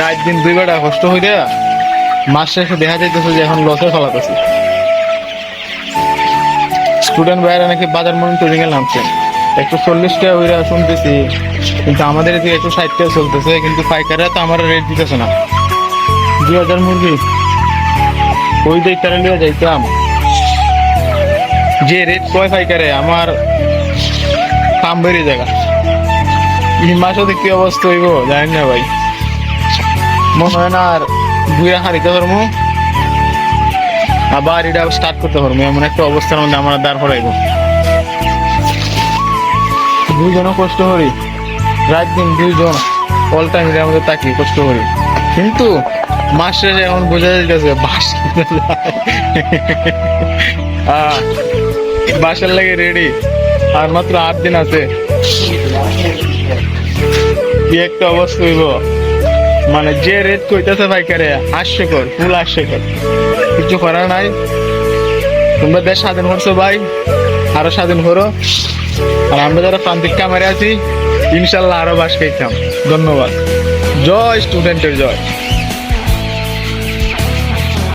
রাত দিন দুই বেটা কষ্ট হইতে মাস শেষে দেখা যাইতেছে যে এখন লসে ফলাতেছে স্টুডেন্ট ভাইরা নাকি বাজার মনে তৈরি নামছে একশো চল্লিশ টাকা ওইরা শুনতেছি, কিন্তু আমাদের এদিকে একশো ষাট টাকা চলতেছে, কিন্তু পাইকাররা তো আমার রেট দিতেছে না। দুই হাজার মুরগি, ওই দিক তারা লিয়ে যাইতাম। যে রেট কয় পাইকারে, আমার কাম বেরিয়ে জায়গা এই মাসে কি অবস্থা হইব, জানি না ভাই। মনে হয় না আর দুই হারিতে ধর্ম। আবার এটা স্টার্ট করতে পারব এমন একটা অবস্থার মধ্যে আমরা দাঁড় করাইব। দুইজনও কষ্ট করি। রাত দিন দুইজন অল টাইম আমাদের তাকি কষ্ট করি। কিন্তু মাস শেষে এখন বোঝা যাইতেছে, বাস বাসার লাগে রেডি আর মাত্র আট দিন আছে। কি একটা অবস্থা হইব। মানে যে রেট কইতেছে পাইকারে, হাস্যকর, ফুল হাস্যকর। কিছু করার নাই। তোমরা বেশ স্বাধীন করছ ভাই, আরও স্বাধীন করো। আর আমরা যারা প্রান্তিক কামারে আছি, ইনশাল্লাহ আরও বাস খাইতাম। ধন্যবাদ। জয় স্টুডেন্টের জয়।